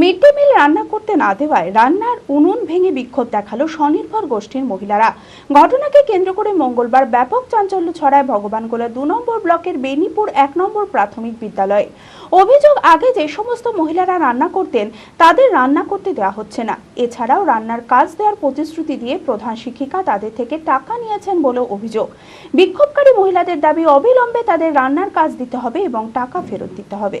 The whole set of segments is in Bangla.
মিড ডে মিল রান্না করতে না দেওয়ায় রান্নার উনুন ভেঙে বিক্ষোভ দেখাল স্বনির্ভর গোষ্ঠীর মহিলারা। ঘটনাকে কেন্দ্র করে মঙ্গলবার ব্যাপক চাঞ্চল্য ছড়ায় ভগবানগোলা দু নম্বর ব্লকের বেনিপুর এক নম্বর প্রাথমিক বিদ্যালয়ে। অভিযোগ আগে যে সমস্ত মহিলারা রান্না করতেন, তাদের রান্না করতে দেওয়া হচ্ছে না। এছাড়াও রান্নার কাজ দেওয়ার প্রতিশ্রুতি দিয়ে প্রধান শিক্ষিকা তাদের থেকে টাকা নিয়েছেন বলে অভিযোগ। বিক্ষোভকারী মহিলাদের দাবি অবিলম্বে তাদের রান্নার কাজ দিতে হবে এবং টাকা ফেরত দিতে হবে।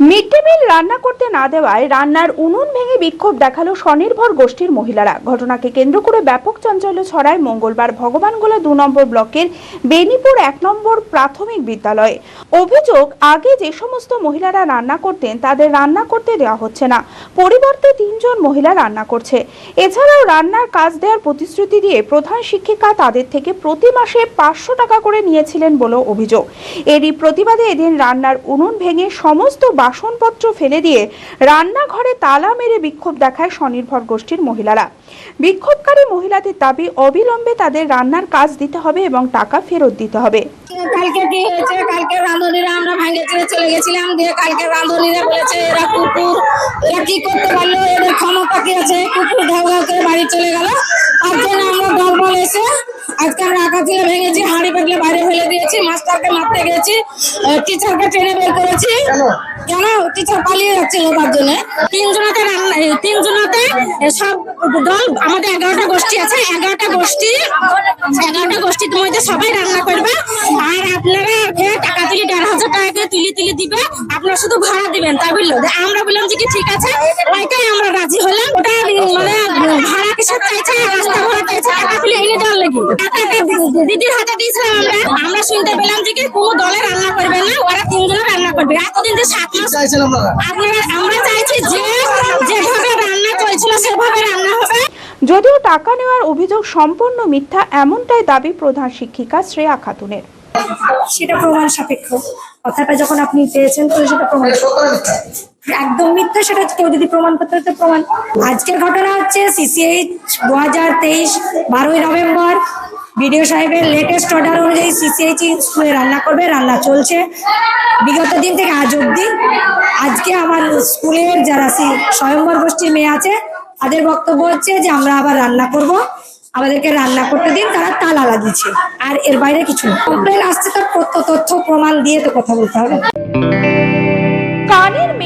mid day meal রান্না করতে না দেওয়ায় রান্নার উনুন ভেঙে বিক্ষোভ দেখাল স্বনির্ভর গোষ্ঠীর মহিলারা। ঘটনাকে কেন্দ্র করে ব্যাপক চাঞ্চল্য ছড়ায় মঙ্গলবার ভগবানগোলা দু নম্বর ব্লকের বেনিপুর এক নম্বর প্রাথমিক বিদ্যালয়ে। অভিযোগ, আগে যে সমস্ত মহিলারা রান্না করতেন তাদের রান্না করতে দেওয়া হচ্ছে না। পরিবর্তে তিনজন মহিলা রান্না করছে। এছাড়াও রান্নার কাজ দেওয়ার প্রতিশ্রুতি দিয়ে প্রধান শিক্ষিকা তাদের থেকে প্রতি মাসে পাঁচশো টাকা করে নিয়েছিলেন বলেও অভিযোগ। এরই প্রতিবাদে এদিন রান্নার উনুন ভেঙে সমস্ত বাসনপত্র ফেলে দিয়ে রান্নাঘরে তালা মেরে বিক্ষোভ দেখায় স্বনির্ভর গোষ্ঠীর মহিলারা। বিক্ষোভকারী মহিলাদের দাবি, অবিলম্বে তাদের রান্নার কাজ দিতে হবে এবং টাকা ফেরত দিতে হবে। কালকে কি হয়েছে? কালকে রাঁধুনিরা আমরা ভাঙে চলে গেছিলাম, দিয়ে কালকে রাঁধুনিরা বলেছে, এরা কুকুর, এরা কি করতে পারল? এদের ক্ষমতা কি আছে? কুকুর ঘাউ করে বাড়ি চলে গেল। জন্য আমরা আজকে আমরা আঁকা ছিল ভেঙেছি হাঁড়ি পাতলে বাইরে ফেলে দিয়েছি মাস্টারকে মারতে গেছি টিচারকে ট্রেনে বের করেছি। কেন? টিচার পালিয়ে যাচ্ছিল তার জন্য। তিনজনাতে রান্না তিনজনাতে সব দল আমাদের এগারোটা গোষ্ঠী আছে এগারোটা গোষ্ঠী এগারোটা গোষ্ঠীর মধ্যে সবাই রান্না করবে। আর আপনারা টাকা তুলি দেড় হাজার টাকা করে তুলি তুলি দিবে। আপনারা শুধু ভাড়া দিবেন তাই বলল। আমরা বললাম যে কি ঠিক আছে ওইটাই আমরা রাজি হলাম। ওটা মানে ভাড়া কিসব চাইছে রাস্তা ভাড়া চাইছে টাকা তুলি এনে দেওয়ার লাগি টাকাটা দিদির হাতে দিয়েছিলাম আমরা। আমরা শুনতে পেলাম যে কোনো দলে রান্না করবে না ওরা তিনজনে রান্না করবে। এতদিন যে সাত মাস চাইছিলাম আপনারা আমরা চাইছি যে যেভাবে রান্না চলছিল সেভাবে রান্না হবে। যদিও টাকা নেওয়ার অভিযোগ সম্পূর্ণ মিথ্যা এমনটাই দাবি প্রধান শিক্ষিকা শ্রেয়া খাতুনের। সেটা প্রমাণ সাপেক্ষ। কথাটা যখন আপনি পেয়েছেন তো সেটা প্রমাণ একদম মিথ্যা, সেটা কেউ যদি প্রমাণ করতে হতো প্রমাণ। আজকের ঘটনা হচ্ছে সিসিএইচ দু হাজার তেইশ, বারোই নভেম্বর। বিডিও সাহেবের লেটেস্ট অর্ডার অনুযায়ী সিসিএইচ স্কুলে রান্না করবে, রান্না চলছে। বিগত দিন থেকে আজ অব্দি আজকে আমার স্কুলের যারা স্বয়ম্বর গোষ্ঠীর মেয়ে আছে, তাদের বক্তব্য হচ্ছে যে আমরা আবার রান্না করব। আমাদেরকে রান্না করতে দিন, তারা তালা লাগিয়েছে। আর এর বাইরে কিছু কমপ্লেন আসছে তার তথ্য, প্রমাণ দিয়ে তো কথা বলতে হবে।